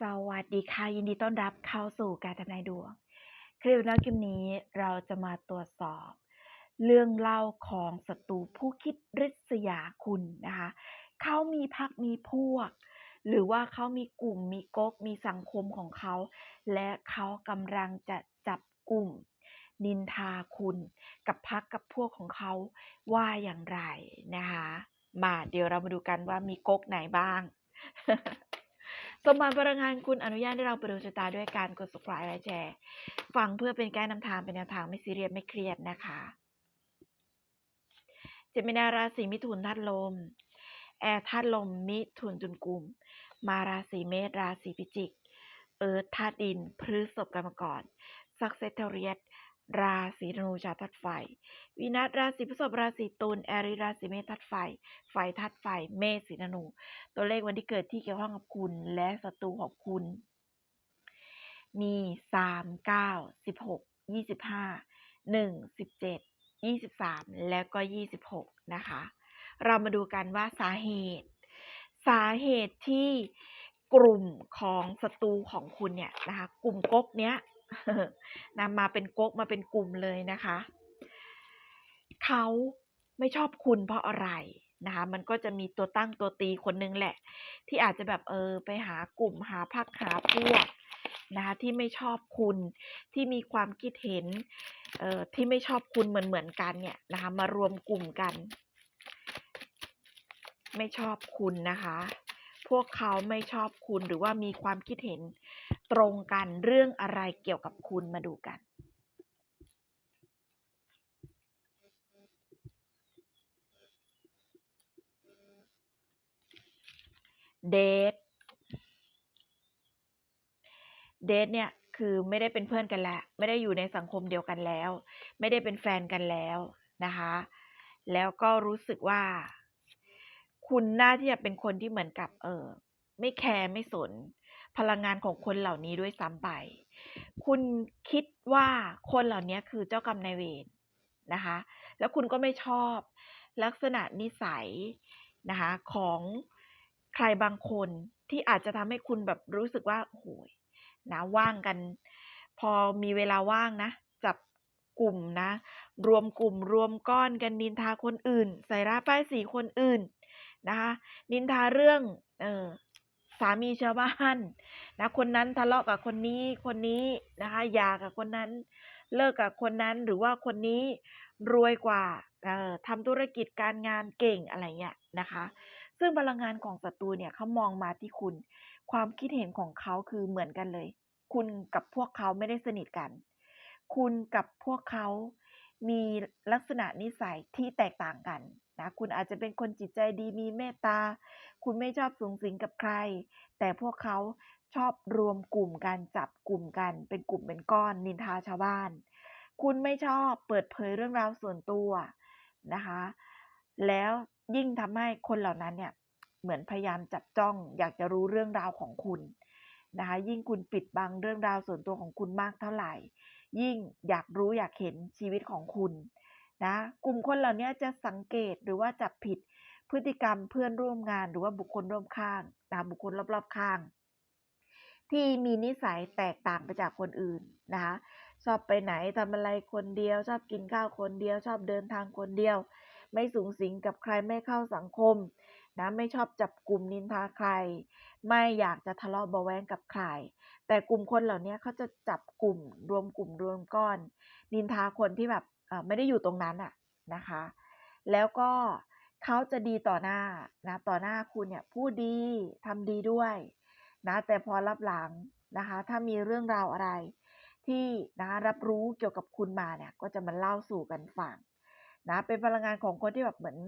สวัสดีค่ะยินดีต้อนรับเข้าสู่การทำนายดวง คลิปแล้วคลิปนี้เราจะมาตรวจสอบ เรื่องเล่าของศัตรูผู้คิดริษยาคุณนะคะเขามีพักมีพวก หรือว่าเขามีกลุ่มมีก๊กมีสังคมของเขา และเขากำลังจะจับกลุ่ม นินทาคุณ กับพักกับพวกของเขาว่าอย่างไรนะคะมาเดี๋ยวเรามาดูกันว่ามีก๊กไหนบ้าง สมบัติพลังงานคุณอนุญาตให้เราไปดูชะตาด้วยการกด subscribe และแชร์ฟังเพื่อเป็นแก้นำทางเป็นแนวทางไม่ซีเรียสไม่เครียดนะคะเจมินาราศีมิถุนธาตุลม แอร์ธาตุลม มิถุนจุนกุม มาราศีเมษราศีพิจิก เอิร์ธธาตุดิน พฤษภกรรมกรซักเซตเทเรียส ราศีธนูชาวธาตุไฟวินัสราศีพฤษภราศีตุลแอริราศีเมษธาตุไฟ ไฟธาตุไฟ เมษสีธนู ตัวเลขวันที่เกิดที่เกี่ยวข้องกับคุณและศัตรูของคุณ มีสามเก้าสิบหกยี่สิบห้าหนึ่งสิบเจ็ดยี่สิบสามแล้วก็ยี่สิบหกนะคะ เรามาดูกันว่าสาเหตุ สาเหตุที่กลุ่มของศัตรูของคุณเนี่ยนะคะ กลุ่มก๊กเนี้ย นำมาเป็นก๊กมาเป็นกลุ่มเลยนะคะ เขาไม่ชอบคุณเพราะอะไรนะคะ มันก็จะมีตัวตั้งตัวตีคนนึงแหละ ที่อาจจะแบบเออไปหากลุ่มหาพักหาพวกนะคะที่ไม่ชอบคุณที่มีความคิดเห็นเอ่อที่ไม่ชอบคุณเหมือนเหมือนกันเนี่ยนะคะมารวมกลุ่มกัน ไม่ชอบคุณนะคะ พวกเขาไม่ชอบคุณหรือว่ามีความคิดเห็น ตรงกันเรื่องอะไรเกี่ยวกับคุณมาดูกัน เดทเดทเนี่ยคือไม่ได้เป็นเพื่อนกันแล้ว ไม่ได้อยู่ในสังคมเดียวกันแล้ว ไม่ได้เป็นแฟนกันแล้วนะคะ แล้วก็รู้สึกว่า คุณน่าที่จะเป็นคนที่เหมือนกับ เออไม่แคร์ไม่สน พลังงานของคนเหล่านี้ด้วยซ้ำไป คุณคิดว่าคนเหล่านี้คือเจ้ากรรมนายเวรนะคะ แล้วคุณก็ไม่ชอบลักษณะนิสัยนะคะของใครบางคนที่อาจจะทำให้คุณแบบรู้สึกว่าโอ้โหนะว่างกัน พอมีเวลาว่างนะ จับกลุ่มนะ รวมกลุ่มรวมก้อนกันนินทาคนอื่น ใส่ร้ายป้ายสีคนอื่นนะคะ นินทาเรื่องเออ สามีชาวบ้านนะคนนั้นทะเลาะกับคนนี้คนนี้นะคะหย่ากับคนนั้น เลิกกับคนนั้นหรือว่าคนนี้รวยกว่าทำธุรกิจการงานเก่งอะไรเงี้ยนะคะ ซึ่งพลังงานของศัตรูเนี่ยเขามองมาที่คุณ ความคิดเห็นของเขาคือเหมือนกันเลย คุณกับพวกเขาไม่ได้สนิทกัน คุณกับพวกเขามีลักษณะนิสัยที่แตกต่างกันนะคุณอาจจะเป็นคนจิตใจดีมีเมตตา คุณไม่ชอบสูงสิงกับใคร แต่พวกเขาชอบรวมกลุ่มกันจับกลุ่มกัน เป็นกลุ่มเป็นก้อนนินทาชาวบ้าน คุณไม่ชอบเปิดเผยเรื่องราวส่วนตัวนะคะ แล้วยิ่งทำให้คนเหล่านั้นเนี่ยเหมือนพยายามจับจ้องอยากจะรู้เรื่องราวของคุณนะคะยิ่งคุณปิดบังเรื่องราวส่วนตัวของคุณมากเท่าไหร่ ยิ่งอยากรู้อยากเห็นชีวิตของคุณนะกลุ่มคนเหล่านี้จะสังเกตหรือว่าจับผิด พฤติกรรมเพื่อนร่วมงานหรือว่าบุคคลร่วมข้างนะบุคคลรอบๆข้าง ที่มีนิสัยแตกต่างไปจากคนอื่นนะคะชอบไปไหนทำอะไรคนเดียว ชอบกินข้าวคนเดียว ชอบเดินทางคนเดียว ไม่สูงสิงกับใครไม่เข้าสังคมนะไม่ชอบจับกลุ่มนินทาใคร ไม่อยากจะทะเลาะเบาแวงกับใคร แต่กลุ่มคนเหล่านี้เขาจะจับกลุ่มรวมกลุ่มรวมก้อน นินทาคนที่แบบไม่ได้อยู่ตรงนั้นอะนะคะ แล้วก็ เขาจะดีต่อหน้านะต่อหน้าคุณเนี่ยพูดดีทำดีด้วยนะแต่พอรับหลังนะคะถ้ามีเรื่องราวอะไร ที่นะรับรู้เกี่ยวกับคุณมาเนี่ยก็จะมาเล่าสู่กันฟังนะเป็นพลังงานของคนที่แบบเหมือน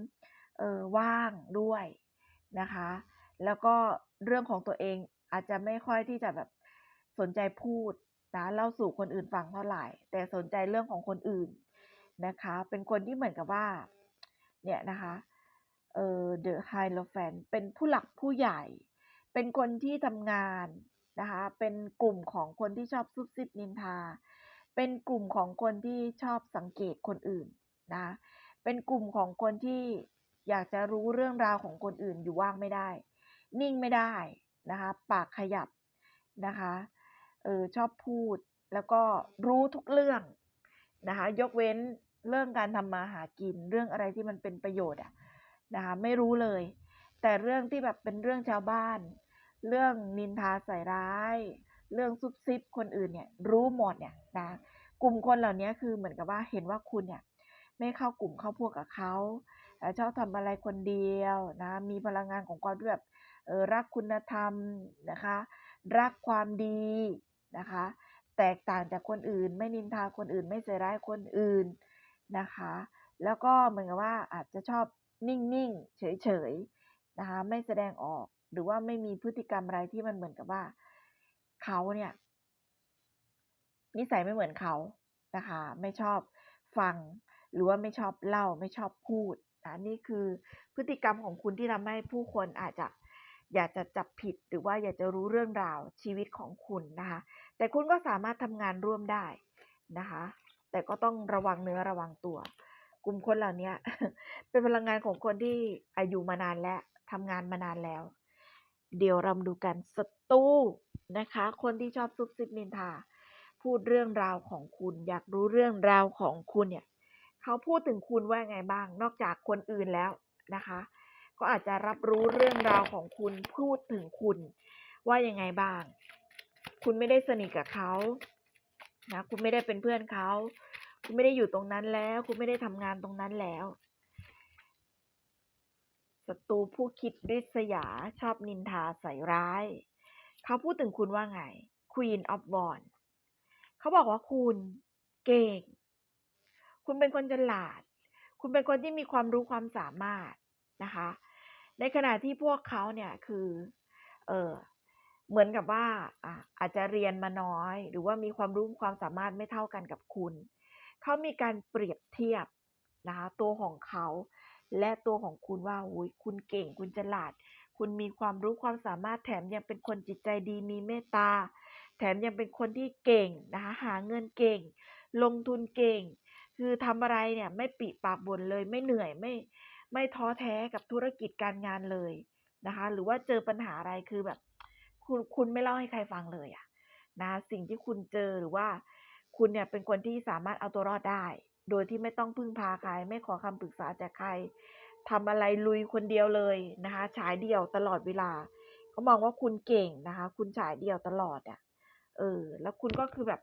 เออว่างด้วยนะคะ แล้วก็เรื่องของตัวเองอาจจะไม่ค่อยที่จะแบบสนใจพูดนะเล่าสู่คนอื่นฟังเท่าไหร่ แต่สนใจเรื่องของคนอื่นนะคะ เป็นคนที่เหมือนกับว่าเนี่ยนะคะ เออ The Hierophant เป็นผู้หลักผู้ใหญ่ เป็นคนที่ทำงานนะคะ เป็นกลุ่มของคนที่ชอบซุบซิบนินทา เป็นกลุ่มของคนที่ชอบสังเกตคนอื่นนะ เป็นกลุ่มของคนที่อยากจะรู้เรื่องราวของคนอื่นอยู่ว่างไม่ได้ นิ่งไม่ได้นะคะ ปากขยับนะคะเออชอบพูดแล้วก็รู้ทุกเรื่องนะคะ ยกเว้นเรื่องการทำมาหากินเรื่องอะไรที่มันเป็นประโยชน์อะ นะคะไม่รู้เลย แต่เรื่องที่แบบเป็นเรื่องชาวบ้าน เรื่องนินทาใส่ร้าย เรื่องซุบซิบคนอื่นเนี่ยรู้หมดเนี่ยนะกลุ่มคนเหล่านี้คือเหมือนกับว่าเห็นว่าคุณเนี่ยไม่เข้ากลุ่มเข้าพวกกับเขาชอบทำอะไรคนเดียวนะมีพลังงานของความแบบรักคุณธรรมนะคะ รักความดีนะคะ แตกต่างจากคนอื่น ไม่นินทาคนอื่น ไม่ใส่ร้ายคนอื่นนะคะ แล้วก็เหมือนกับว่าอาจจะชอบ นิ่งๆ เฉยๆ นะคะ ไม่แสดงออก หรือว่าไม่มีพฤติกรรมอะไรที่มันเหมือนกับว่า เขาเนี่ย นิสัยไม่เหมือนเขานะคะ ไม่ชอบฟัง หรือว่าไม่ชอบเล่า ไม่ชอบพูดนะนี่คือพฤติกรรมของคุณที่ทำให้ผู้คนอาจจะอยากจะจับผิดหรือว่าอยากจะรู้เรื่องราวชีวิตของคุณนะคะ แต่คุณก็สามารถทำงานร่วมได้นะคะ แต่ก็ต้องระวังเนื้อระวังตัว กลุ่มคนเหล่านี้เป็นพลังงานของคนที่อายุมานานและทำงานมานานแล้ว เดี๋ยวเรามาดูกันศัตรูนะคะ คนที่ชอบซุบซิบนินทา พูดเรื่องราวของคุณ อยากรู้เรื่องราวของคุณเนี่ยเขาพูดถึงคุณว่าไงบ้าง นอกจากคนอื่นแล้วนะคะ ก็อาจจะรับรู้เรื่องราวของคุณพูดถึงคุณ ว่ายังไงบ้าง คุณไม่ได้สนิทกับเขานะคุณไม่ได้เป็นเพื่อนเขา คุณไม่ได้อยู่ตรงนั้นแล้ว คุณไม่ได้ทำงานตรงนั้นแล้วศัตรูผู้คิดริษยาชอบนินทาใส่ร้าย เขาพูดถึงคุณว่าไง Queen of w a n d เขาบอกว่าคุณเก่ง คุณเป็นคนฉลาด คุณเป็นคนที่มีความรู้ความสามารถนะคะ ในขณะที่พวกเขาเนี่ยคือเออเหมือนกับว่าออาจจะเรียนมาน้อย หรือว่ามีความรู้ความสามารถไม่เท่ากันกับคุณ เขามีการเปรียบเทียบนะคะตัวของเขาและตัวของคุณว่าอุยคุณเก่งคุณฉลาด คุณมีความรู้ความสามารถแถมยังเป็นคนจิตใจดีมีเมตตา แถมยังเป็นคนที่เก่งนะคะหาเงินเก่ง ลงทุนเก่ง คือทำอะไรเนี่ยไม่ปิปากบ่นเลยไม่เหนื่อยไม่ไม่ท้อแท้กับธุรกิจการงานเลยนะคะหรือว่าเจอปัญหาอะไรคือแบบ คุณคุณไม่เล่าให้ใครฟังเลยอะนะสิ่งที่คุณเจอหรือว่า คุณเนี่ยเป็นคนที่สามารถเอาตัวรอดได้ โดยที่ไม่ต้องพึ่งพาใคร ไม่ขอคำปรึกษาจากใครทำอะไรลุยคนเดียวเลยนะคะ ฉายเดี่ยวตลอดเวลาเขามองว่าคุณเก่งนะคะ คุณฉายเดี่ยวตลอดอะเออ แล้วคุณก็คือแบบ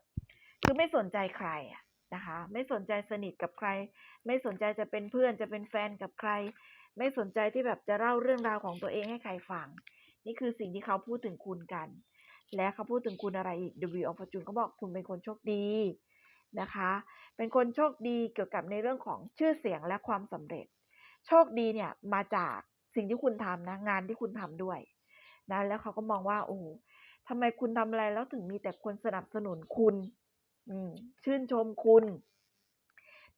คือไม่สนใจใครอะนะคะ ไม่สนใจสนิทกับใคร ไม่สนใจจะเป็นเพื่อนจะเป็นแฟนกับใคร ไม่สนใจที่แบบจะเล่าเรื่องราวของตัวเองให้ใครฟัง นี่คือสิ่งที่เขาพูดถึงคุณกัน และเขาพูดถึงคุณอะไรอีก W of Fortune เขาบอกคุณเป็นคนโชคดีนะคะ เป็นคนโชคดีเกี่ยวกับในเรื่องของชื่อเสียงและความสำเร็จ โชคดีเนี่ยมาจากสิ่งที่คุณทำนะงานที่คุณทำด้วยนะแล้วเขาก็มองว่าโอ้ทำไมคุณทำอะไรแล้วถึงมีแต่คนสนับสนุนคุณอืชื่นชมคุณ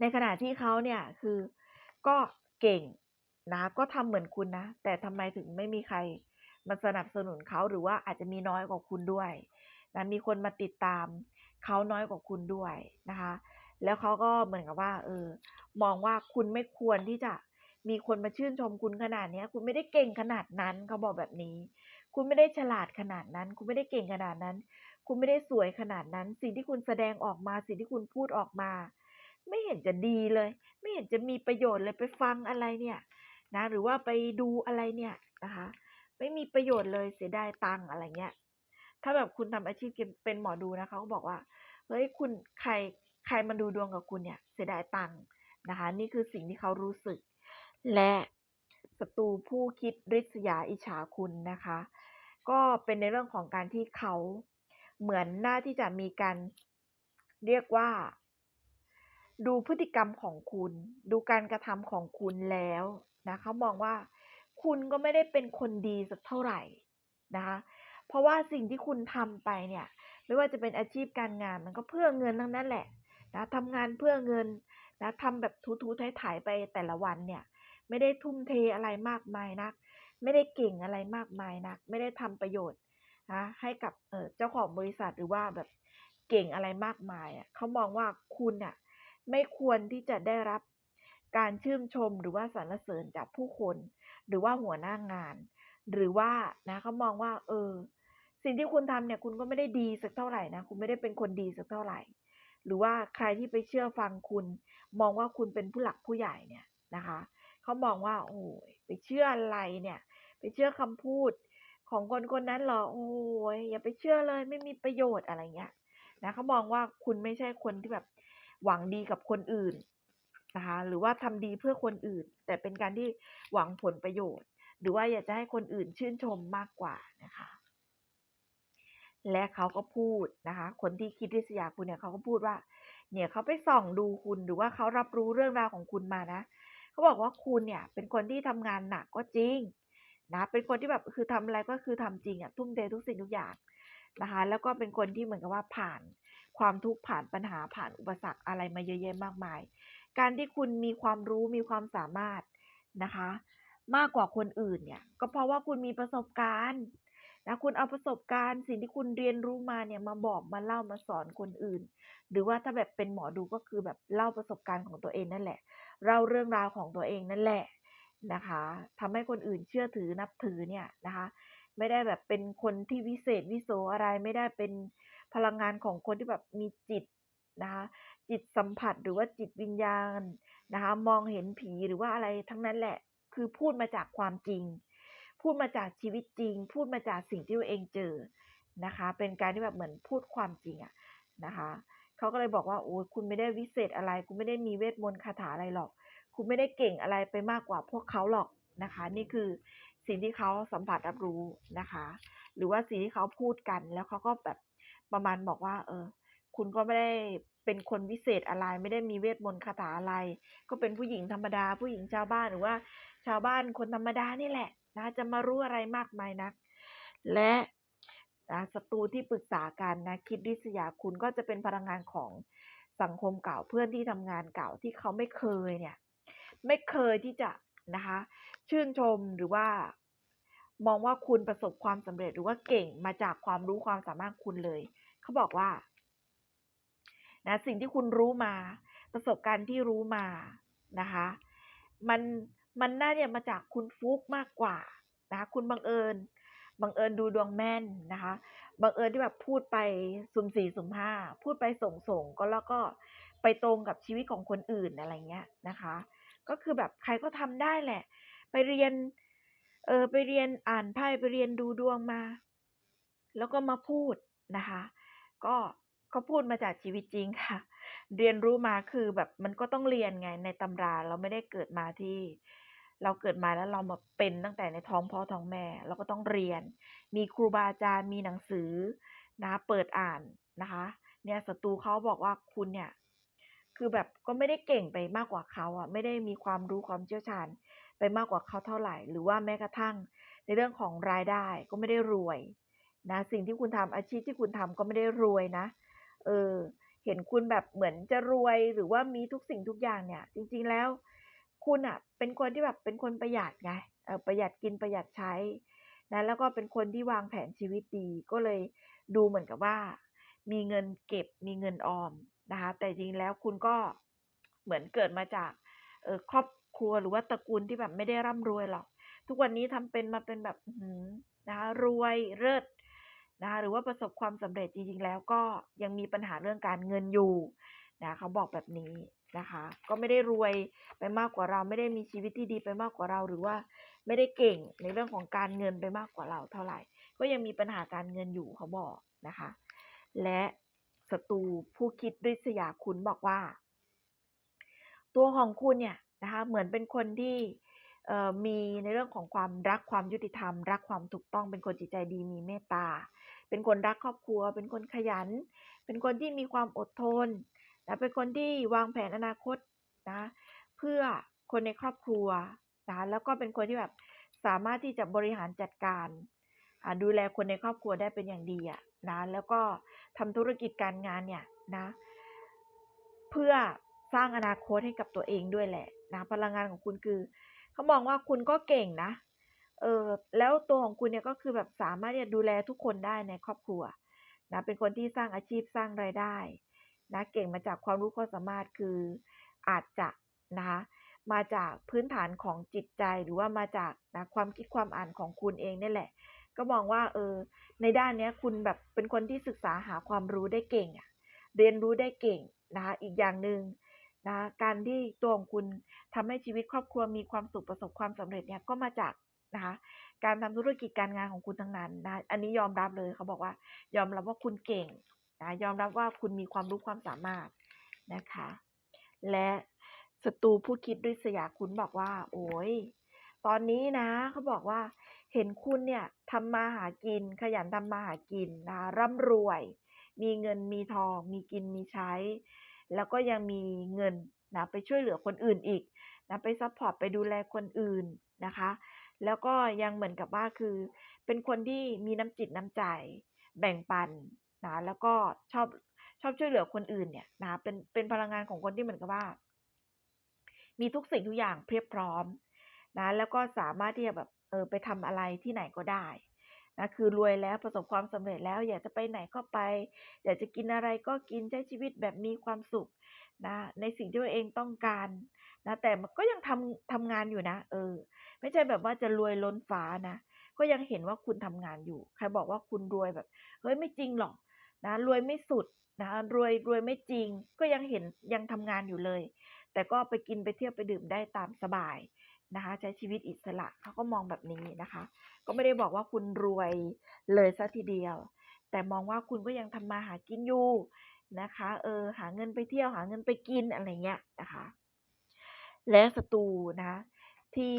ในขณะที่เขาเนี่ยคือก็เก่งนะก็ทำเหมือนคุณนะ แต่ทำไมถึงไม่มีใคร มาสนับสนุนเขาหรือว่าอาจจะมีน้อยกว่าคุณด้วยนะมีคนมาติดตามเขาน้อยกว่าคุณด้วยนะคะ แล้วเขาก็เหมือนกับว่า เออ มองว่าคุณไม่ควรที่จะมีคนมาชื่นชมคุณขนาดเนี้ยคุณไม่ได้เก่งขนาดนั้นเขาบอกแบบนี้ คุณไม่ได้ฉลาดขนาดนั้น คุณไม่ได้เก่งขนาดนั้น คุณไม่ได้สวยขนาดนั้น สิ่งที่คุณแสดงออกมา สิ่งที่คุณพูดออกมา ไม่เห็นจะดีเลย ไม่เห็นจะมีประโยชน์เลยไปฟังอะไรเนี่ย นะ หรือว่าไปดูอะไรเนี่ยนะคะ ไม่มีประโยชน์เลยเสียดายตังอะไรเงี้ย ถ้าแบบคุณทำอาชีพเป็นหมอดูนะเขาก็บอกว่า เฮ้ยคุณใครใครมาดูดวงกับคุณเนี่ยเสียดายตังนะคะ นี่คือสิ่งที่เขารู้สึก และศัตรูผู้คิดริษยาอิจฉาคุณนะคะ ก็เป็นในเรื่องของการที่เขาเหมือนหน้าที่จะมีการเรียกว่า ดูพฤติกรรมของคุณ ดูการกระทำของคุณแล้วนะเขามองว่า คุณก็ไม่ได้เป็นคนดีสักเท่าไหร่นะคะเพราะว่าสิ่งที่คุณทำไปเนี่ย ไม่ว่าจะเป็นอาชีพการงานมันก็เพื่อเงินทั้งนั้นแหละนะทำงานเพื่อเงินนะทำแบบทูๆถ่ายๆไปแต่ละวันเนี่ย ไม่ได้ทุ่มเทอะไรมากมายนัก ไม่ได้เก่งอะไรมากมายนัก ไม่ได้ทำประโยชน์นะให้กับเเจ้าของบริษัทหรือว่าแบบเก่งอะไรมากมายอะเขามองว่าคุณอะไม่ควรที่จะได้รับการชื่นชมหรือว่าสรรเสริญจากผู้คน หรือว่าหัวหน้างาน หรือว่านะเขามองว่า เออ สิ่งที่คุณทำเนี่ยคุณก็ไม่ได้ดีสักเท่าไหร่นะคุณไม่ได้เป็นคนดีสักเท่าไหร่ หรือว่าใครที่ไปเชื่อฟังคุณ มองว่าคุณเป็นผู้หลักผู้ใหญ่เนี่ยนะคะเขามองว่า โอ้ยไปเชื่ออะไรเนี่ย ไปเชื่อคำพูดของคนคนนั้นเหรอโอ้ยอย่าไปเชื่อเลยไม่มีประโยชน์อะไรเงี้ยนะเขามองว่าคุณไม่ใช่คนที่แบบหวังดีกับคนอื่น นะคะหรือว่าทำดีเพื่อคนอื่น แต่เป็นการที่หวังผลประโยชน์ หรือว่าอยากจะให้คนอื่นชื่นชมมากกว่านะคะ และเขาก็พูดนะคะ คนที่คิดริษยาคุณเนี่ยเขาก็พูดว่า เนี่ยเขาไปส่องดูคุณหรือว่าเขารับรู้เรื่องราวของคุณมานะเขาบอกว่าคุณเนี่ย เป็นคนที่ทำงานหนักก็จริงนะเป็นคนที่แบบคือทำอะไรก็คือทำจริงอะทุ่มเททุกสิ่งทุกอย่างนะคะ แล้วก็เป็นคนที่เหมือนกับว่าผ่านความทุกข์ผ่านปัญหาผ่านอุปสรรคอะไรมาเยอะแยะมากมาย การที่คุณมีความรู้มีความสามารถนะคะ มากกว่าคนอื่นเนี่ย ก็เพราะว่าคุณมีประสบการณ์นะคุณเอาประสบการณ์สิ่งที่คุณเรียนรู้มาเนี่ยมาบอกมาเล่ามาสอนคนอื่น หรือว่าถ้าแบบเป็นหมอดูก็คือแบบเล่าประสบการณ์ของตัวเองนั่นแหละเล่าเรื่องราวของตัวเองนั่นแหละนะคะทำให้คนอื่นเชื่อถือนับถือเนี่ยนะคะ ไม่ได้แบบเป็นคนที่วิเศษวิโสอะไรไม่ได้เป็นพลังงานของคนที่แบบมีจิตนะคะ จิตสัมผัสหรือว่าจิตวิญญาณนะคะมองเห็นผีหรือว่าอะไรทั้งนั้นแหละ คือพูดมาจากความจริง พูดมาจากชีวิตจริง พูดมาจากสิ่งที่ตัวเองเจอนะคะ เป็นการที่แบบเหมือนพูดความจริงอะนะคะเขาก็เลยบอกว่าโอ้คุณไม่ได้วิเศษอะไร คุณไม่ได้มีเวทมนต์คาถาอะไรหรอก คุณไม่ได้เก่งอะไรไปมากกว่าพวกเขาหรอกนะคะ นี่คือสิ่งที่เขาสัมผัสรับรู้นะคะ หรือว่าสิ่งที่เขาพูดกันแล้วเขาก็แบบประมาณบอกว่า เออ คุณก็ไม่ได้เป็นคนวิเศษอะไร ไม่ได้มีเวทมนต์คาถาอะไร ก็เป็นผู้หญิงธรรมดา ผู้หญิงชาวบ้านหรือว่า ชาวบ้านคนธรรมดานี่แหละนะจะมารู้อะไรมากมายนัก และนะศัตรูที่ปรึกษากันนะคิดริษยาคุณก็จะเป็นพลังงานของสังคมเก่าเพื่อนที่ทำงานเก่าที่เขาไม่เคยเนี่ย ไม่เคยที่จะนะคะ ชื่นชมหรือว่า มองว่าคุณประสบความสำเร็จหรือว่าเก่งมาจากความรู้ความสามารถคุณเลย เขาบอกว่า นะสิ่งที่คุณรู้มา ประสบการณ์ที่รู้มานะคะมันมันน่าจะมาจากคุณฟุกมากกว่านะคะคุณบังเอิญบังเอิญดูดวงแม่นนะคะบังเอิญที่แบบพูดไปสุ่มสี่สุ่มห้าพูดไปส่งส่งก็แล้วก็ไปตรงกับชีวิตของคนอื่นอะไรเงี้ยนะคะ ก็คือแบบใครก็ทำได้แหละ ไปเรียนเออไปเรียนอ่านไพ่ไปเรียนดูดวงมา แล้วก็มาพูดนะคะ ก็ ก็พูดมาจากชีวิตจริงค่ะ เรียนรู้มาคือแบบมันก็ต้องเรียนไงในตำราเราไม่ได้เกิดมาที่ เราเกิดมาแล้วเรามาเป็นตั้งแต่ในท้องพ่อท้องแม่ เราก็ต้องเรียน มีครูบาอาจารย์มีหนังสือนะเปิดอ่านนะคะ เนี่ยศัตรูเขาบอกว่าคุณเนี่ย คือแบบก็ไม่ได้เก่งไปมากกว่าเขาอะ ไม่ได้มีความรู้ความเชี่ยวชาญไปมากกว่าเขาเท่าไหร่ หรือว่าแม้กระทั่ง ในเรื่องของรายได้ก็ไม่ได้รวยนะสิ่งที่คุณทำอาชีพที่คุณทำก็ไม่ได้รวยนะ เออ เห็นคุณแบบเหมือนจะรวยหรือว่ามีทุกสิ่งทุกอย่างเนี่ย จริงๆแล้ว คุณอะ เป็นคนที่แบบเป็นคนประหยัดไงเออประหยัดกินประหยัดใช้นะแล้วก็เป็นคนที่วางแผนชีวิตดีก็เลยดูเหมือนกับว่า มีเงินเก็บมีเงินออมนะคะ แต่จริงแล้วคุณก็เหมือนเกิดมาจากเออครอบครัวหรือว่าตระกูลที่แบบไม่ได้ร่ำรวยหรอก ทุกวันนี้ทำเป็นมาเป็นแบบนะคะรวยเลิศ นะคะหรือว่าประสบความสำเร็จจริงๆแล้วก็ยังมีปัญหาเรื่องการเงินอยู่นะเขาบอกแบบนี้นะคะ ก็ไม่ได้รวยไปมากกว่าเรา ไม่ได้มีชีวิตที่ดีไปมากกว่าเรา หรือว่าไม่ได้เก่งในเรื่องของการเงินไปมากกว่าเราเท่าไหร่ ก็ยังมีปัญหาการเงินอยู่เขาบอกนะคะ และศัตรูผู้คิดริษยาคุณบอกว่า ตัวของคุณเนี่ยนะคะเหมือนเป็นคนที่ มีในเรื่องของความรักความยุติธรรม รักความถูกต้องเป็นคนจิตใจดีมีเมตตา เป็นคนรักครอบครัว เป็นคนขยัน เป็นคนที่มีความอดทนนะเป็นคนที่วางแผนอนาคตนะเพื่อคนในครอบครัวนะแล้วก็เป็นคนที่แบบสามารถที่จะบริหารจัดการดูแลคนในครอบครัวได้เป็นอย่างดีอะนะแล้วก็ทำธุรกิจการงานเนี่ยนะเพื่อสร้างอนาคตให้กับตัวเองด้วยแหละนะพลังงานของคุณคือ เขามองว่าคุณก็เก่งนะ เออแล้วตัวของคุณเนี่ยก็คือแบบสามารถจะดูแลทุกคนได้ในครอบครัวนะเป็นคนที่สร้างอาชีพสร้างรายได้นะเก่งมาจากความรู้ความสามารถคืออาจจะนะคะมาจากพื้นฐานของจิตใจหรือว่ามาจากนะความคิดความอ่านของคุณเองนี่แหละ ก็มองว่าเออในด้านเนี้ยคุณแบบเป็นคนที่ศึกษาหาความรู้ได้เก่งอะเรียนรู้ได้เก่งนะคะอีกอย่างหนึ่ง นะการที่ตัวของคุณทำให้ชีวิตครอบครัวมีความสุขประสบความสำเร็จเนี่ยก็มาจากนะคะการทำธุรกิจการงานของคุณทั้งนั้นนะอันนี้ยอมรับเลยเขาบอกว่า ยอมรับว่าคุณเก่งนะยอมรับว่าคุณมีความรู้ความสามารถนะคะ และศัตรูผู้คิดริษยาคุณบอกว่า โอ้ยตอนนี้นะเขาบอกว่า เห็นคุณเนี่ยทำมาหากิน ขยันทำมาหากินนะคะร่ำรวย มีเงินมีทอง มีกินมีใช้ แล้วก็ยังมีเงินนะไปช่วยเหลือคนอื่นอีกนะไปซัปพอร์ตไปดูแลคนอื่นนะคะ แล้วก็ยังเหมือนกับว่าคือ เป็นคนที่มีน้ำจิตน้ำใจ แบ่งปันนะแล้วก็ชอบชอบช่วยเหลือคนอื่นเนี่ยนะเป็นเป็นพลังงานของคนที่เหมือนกับว่า มีทุกสิ่งทุกอย่างเพียบพร้อมนะแล้วก็สามารถที่จะแบบเออไปทำอะไรที่ไหนก็ได้ นะคือรวยแล้วประสบความสำเร็จแล้ว อยากจะไปไหนก็ไป อยากจะกินอะไรก็กินใช้ชีวิตแบบมีความสุขนะในสิ่งที่ตัวเองต้องการนะแต่มันก็ยังทำทำงานอยู่นะ เออ ไม่ใช่แบบว่าจะรวยล้นฟ้านะก็ยังเห็นว่าคุณทำงานอยู่ ใครบอกว่าคุณรวยแบบเฮ้ยไม่จริงหรอกนะรวยไม่สุดนะรวยรวยไม่จริง ก็ยังเห็นยังทำงานอยู่เลย แต่ก็ไปกินไปเที่ยวไปดื่มได้ตามสบาย นะคะ ใช้ชีวิตอิสระเขาก็มองแบบนี้นะคะ ก็ไม่ได้บอกว่าคุณรวยเลยเสียทีเดียว แต่มองว่าคุณก็ยังทำมาหากินอยู่นะคะเออหาเงินไปเที่ยวหาเงินไปกินอะไรเงี้ยนะคะ และศัตรูนะที่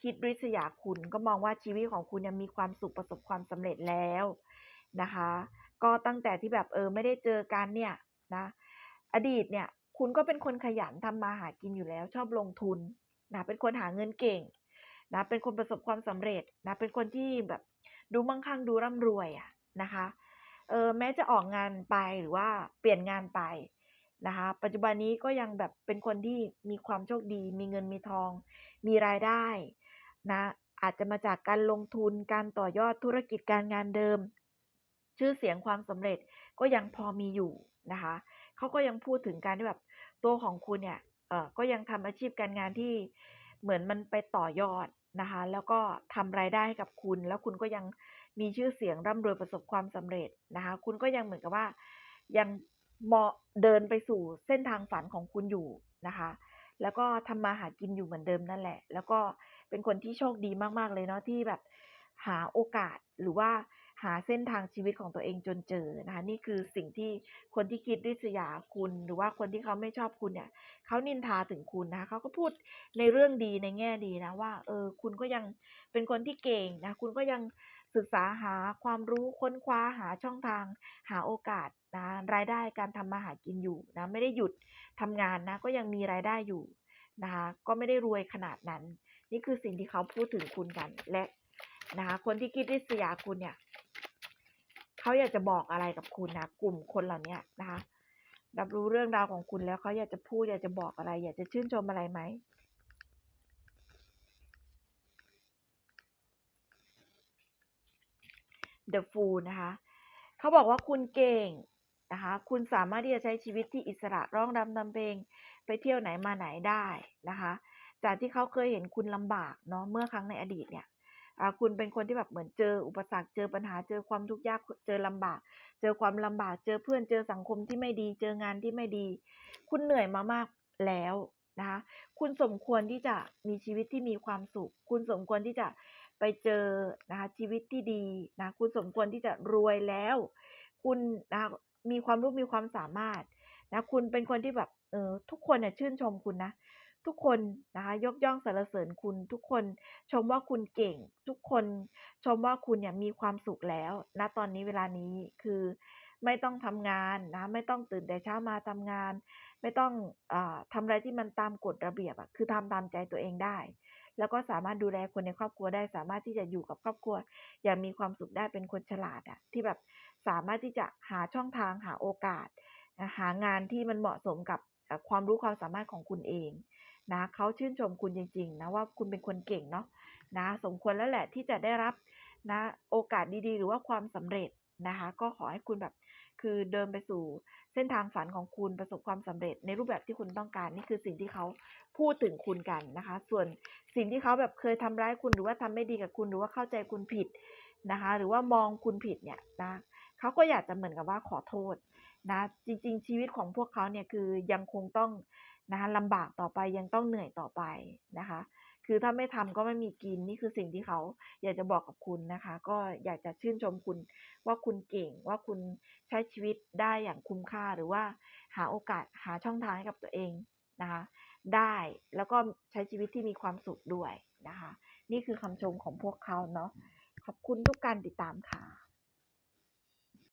คิดริษยาคุณก็มองว่าชีวิตของคุณเนี่ยมีความสุขประสบความสำเร็จแล้วนะคะ ก็ตั้งแต่ที่แบบเออไม่ได้เจอกันเนี่ยนะอดีตเนี่ยคุณก็เป็นคนขยันทำมาหากินอยู่แล้ว ชอบลงทุน นะเป็นคนหาเงินเก่งนะเป็นคนประสบความสำเร็จนะเป็นคนที่แบบดูมั่งคั่งดูร่ำรวยอะนะคะเออแม้จะออกงานไปหรือว่าเปลี่ยนงานไปนะคะ ปัจจุบันนี้ก็ยังแบบเป็นคนที่มีความโชคดี มีเงินมีทอง มีรายได้นะอาจจะมาจากการลงทุนการต่อยอดธุรกิจการงานเดิม ชื่อเสียงความสำเร็จก็ยังพอมีอยู่นะคะเขาก็ยังพูดถึงการที่แบบตัวของคุณเนี่ย ก็ยังทำอาชีพการงานที่เหมือนมันไปต่อยอดนะคะ แล้วก็ทำรายได้ให้กับคุณ แล้วคุณก็ยังมีชื่อเสียงร่ำรวยประสบความสำเร็จนะคะ คุณก็ยังเหมือนกับว่ายังเหมาะเดินไปสู่เส้นทางฝันของคุณอยู่นะคะ แล้วก็ทำมาหากินอยู่เหมือนเดิมนั่นแหละ แล้วก็เป็นคนที่โชคดีมาก ๆ เลยเนาะที่แบบหาโอกาสหรือว่า หาเส้นทางชีวิตของตัวเองจนเจอนะคะนี่คือสิ่งที่คนที่คิดริษยาคุณหรือว่าคนที่เขาไม่ชอบคุณเนี่ยเขานินทาถึงคุณนะคะเขาก็พูดในเรื่องดีในแง่ดีนะว่าเออคุณก็ยังเป็นคนที่เก่งนะคุณก็ยังศึกษาหาความรู้ค้นคว้าหาช่องทาง หาโอกาสนะรายได้การทำมาหากินอยู่นะไม่ได้หยุดทำงานนะก็ยังมีรายได้อยู่นะคะก็ไม่ได้รวยขนาดนั้น นี่คือสิ่งที่เขาพูดถึงคุณกันและนะคะคนที่คิดริษยาคุณเนี่ย เขาอยากจะบอกอะไรกับคุณนะกลุ่มคนเหล่านี้นะคะ รับรู้เรื่องราวของคุณแล้วเขาอยากจะพูดอยากจะบอกอะไร อยากจะชื่นชมอะไรไหม? The Fool นะคะเขาบอกว่าคุณเก่งนะคะคุณสามารถที่จะใช้ชีวิตที่อิสระร้องรำทำเพลงไปเที่ยวไหนมาไหนได้นะคะ จากที่เขาเคยเห็นคุณลำบากเนาะเมื่อครั้งในอดีตเนี่ย คุณเป็นคนที่แบบเหมือนเจออุปสรรคเจอปัญหาเจอความทุกข์ยากเจอลำบาก เจอความลำบากเจอเพื่อนเจอสังคมที่ไม่ดี เจองานที่ไม่ดี คุณเหนื่อยมามากแล้วนะคะคุณสมควรที่จะมีชีวิตที่มีความสุข คุณสมควรที่จะไปเจอนะคะชีวิตที่ดีนะคุณสมควรที่จะรวยแล้ว คุณนะคะมีความรู้มีความสามารถนะคุณเป็นคนที่แบบเอ่อทุกคนน่ะชื่นชมคุณนะ ทุกคนนะคะยกย่องสรรเสริญคุณ ทุกคนชมว่าคุณเก่ง ทุกคนชมว่าคุณเนี่ยมีความสุขแล้วณตอนนี้เวลานี้คือไม่ต้องทำงานนะไม่ต้องตื่นแต่เช้ามาทำงาน ไม่ต้องอ่าทำอะไรที่มันตามกฎระเบียบอะคือทำตามใจตัวเองได้ แล้วก็สามารถดูแลคนในครอบครัวได้ สามารถที่จะอยู่กับครอบครัว อย่างมีความสุขได้เป็นคนฉลาดอะที่แบบสามารถที่จะหาช่องทางหาโอกาส หางานที่มันเหมาะสมกับความรู้ความสามารถของคุณเอง นะเขาชื่นชมคุณจริงๆนะว่าคุณเป็นคนเก่งเนาะนะสมควรแล้วแหละที่จะได้รับนะโอกาสดีๆ หรือว่าความสำเร็จนะคะก็ขอให้คุณแบบคือเดินไปสู่เส้นทางฝันของคุณประสบความสำเร็จ ในรูปแบบที่คุณต้องการนี่คือสิ่งที่เขาพูดถึงคุณกันนะคะ ส่วนสิ่งที่เขาแบบเคยทำร้ายคุณหรือว่าทำไม่ดีกับคุณหรือว่าเข้าใจคุณผิดนะคะ หรือว่ามองคุณผิดเนี่ยนะเขาก็อยากจะเหมือนกับว่าขอโทษนะจริง ๆ ชีวิตของพวกเขาเนี่ยคือยังคงต้อง นะคะลำบากต่อไปยังต้องเหนื่อยต่อไปนะคะ คือถ้าไม่ทำก็ไม่มีกินนี่คือสิ่งที่เขาอยากจะบอกกับคุณนะคะ ก็อยากจะชื่นชมคุณว่าคุณเก่งว่าคุณใช้ชีวิตได้อย่างคุ้มค่าหรือว่าหาโอกาสหาช่องทางให้กับตัวเองนะคะ ได้แล้วก็ใช้ชีวิตที่มีความสุขด้วยนะคะ นี่คือคำชมของพวกเขาเนาะขอบคุณทุกการติดตามค่ะ